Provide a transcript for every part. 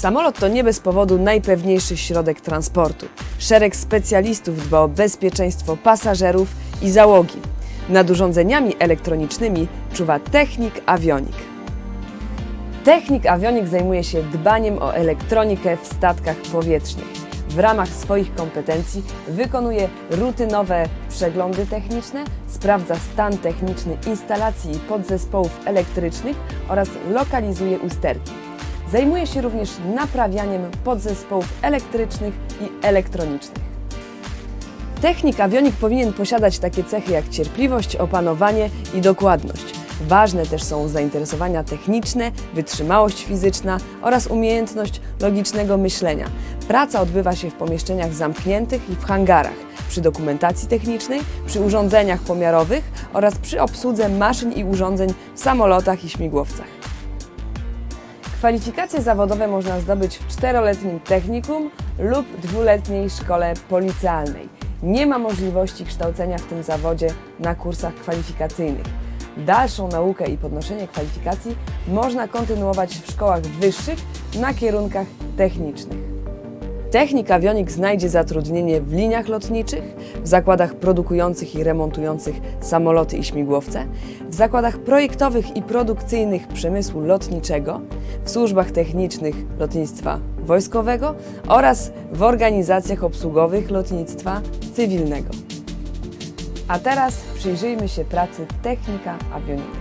Samolot to nie bez powodu najpewniejszy środek transportu. Szereg specjalistów dba o bezpieczeństwo pasażerów i załogi. Nad urządzeniami elektronicznymi czuwa technik avionik. Technik Avionik zajmuje się dbaniem o elektronikę w statkach powietrznych. W ramach swoich kompetencji wykonuje rutynowe przeglądy techniczne, sprawdza stan techniczny instalacji i podzespołów elektrycznych oraz lokalizuje usterki. Zajmuje się również naprawianiem podzespołów elektrycznych i elektronicznych. Technik avionik powinien posiadać takie cechy jak cierpliwość, opanowanie i dokładność. Ważne też są zainteresowania techniczne, wytrzymałość fizyczna oraz umiejętność logicznego myślenia. Praca odbywa się w pomieszczeniach zamkniętych i w hangarach, przy dokumentacji technicznej, przy urządzeniach pomiarowych oraz przy obsłudze maszyn i urządzeń w samolotach i śmigłowcach. Kwalifikacje zawodowe można zdobyć w czteroletnim technikum lub dwuletniej szkole policealnej. Nie ma możliwości kształcenia w tym zawodzie na kursach kwalifikacyjnych. Dalszą naukę i podnoszenie kwalifikacji można kontynuować w szkołach wyższych na kierunkach technicznych. Technik Avionik znajdzie zatrudnienie w liniach lotniczych, w zakładach produkujących i remontujących samoloty i śmigłowce, w zakładach projektowych i produkcyjnych przemysłu lotniczego, w służbach technicznych lotnictwa wojskowego oraz w organizacjach obsługowych lotnictwa cywilnego. A teraz przyjrzyjmy się pracy technika avionika.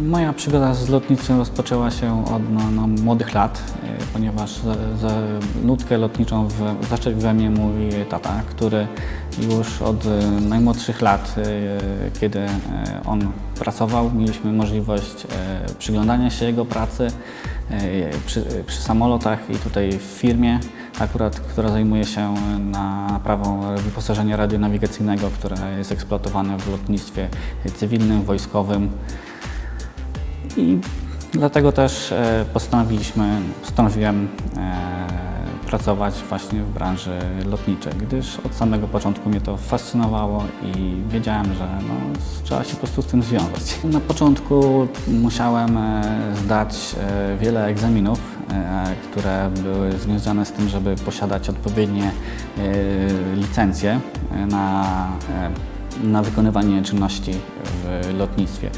Moja przygoda z lotnictwem rozpoczęła się od no, no, młodych lat, y, ponieważ za, za nutkę lotniczą w, zaczął we mnie mój tata, który już od y, najmłodszych lat, y, kiedy on pracował, mieliśmy możliwość przyglądania się jego pracy przy, przy samolotach i tutaj w firmie, akurat, która zajmuje się naprawą wyposażenia radionawigacyjnego, które jest eksploatowane w lotnictwie cywilnym, wojskowym. I dlatego też e, postanowiliśmy, postanowiłem e, pracować właśnie w branży lotniczej, gdyż od samego początku mnie to fascynowało i wiedziałem, że no, trzeba się po prostu z tym związać. Na początku musiałem e, zdać wiele egzaminów, które były związane z tym, żeby posiadać odpowiednie licencje na, na wykonywanie czynności w lotnictwie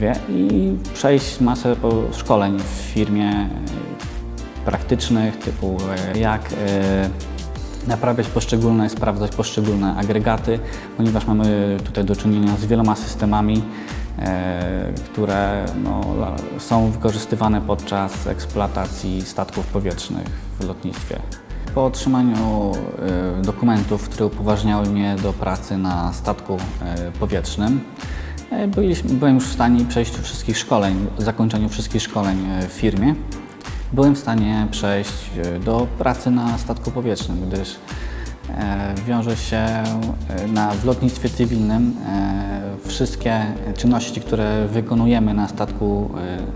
wie, i przejść masę szkoleń w firmie e, praktycznych, typu e, jak e, naprawiać poszczególne, sprawdzać poszczególne agregaty, ponieważ mamy tutaj do czynienia z wieloma systemami, które no, są wykorzystywane podczas eksploatacji statków powietrznych w lotnictwie. Po otrzymaniu dokumentów, które upoważniały mnie do pracy na statku powietrznym, byliśmy, byłem już w stanie przejściu wszystkich szkoleń, zakończeniu wszystkich szkoleń e, w firmie. Byłem w stanie przejść e, do pracy na statku powietrznym, gdyż e, wiąże się e, na, w lotnictwie cywilnym e, wszystkie czynności, które wykonujemy na statku,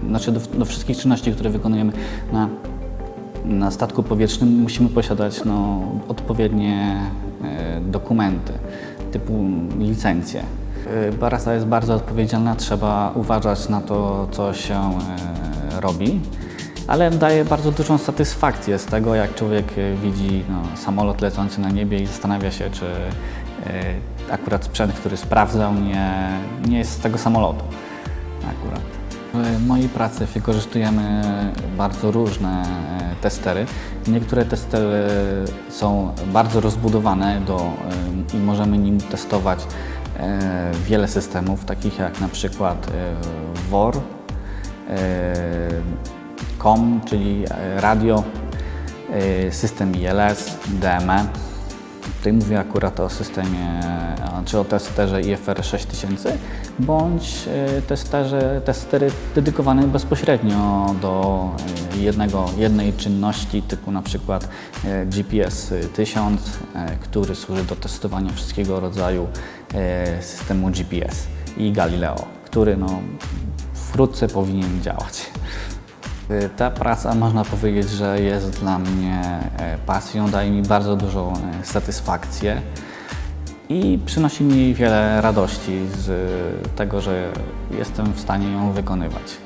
e, znaczy do, do wszystkich czynności, które wykonujemy na na statku powietrznym musimy posiadać no, odpowiednie e, dokumenty typu licencje. E, Barasa jest bardzo odpowiedzialna, trzeba uważać na to, co się e, robi, ale daje bardzo dużą satysfakcję z tego, jak człowiek e, widzi no, samolot lecący na niebie i zastanawia się, czy akurat sprzęt, który sprawdzał, nie, nie jest z tego samolotu akurat. W mojej pracy wykorzystujemy bardzo różne testery. Niektóre testery są bardzo rozbudowane do, i możemy nim testować wiele systemów, takich jak na przykład e, WOR, e, COM, czyli e, radio, e, system ILS, DME. Tutaj mówię akurat o systemie, czy o testerze IFR 6000, bądź e, testerze, testery dedykowane bezpośrednio do e, jednego, jednej czynności, typu na przykład e, GPS 1000, e, który służy do testowania wszystkiego rodzaju systemu GPS i Galileo, który no, wkrótce powinien działać. Y, Ta praca można powiedzieć, że jest dla mnie e, pasją, daje mi bardzo dużą e, satysfakcję i przynosi mi wiele radości z tego, że jestem w stanie ją wykonywać.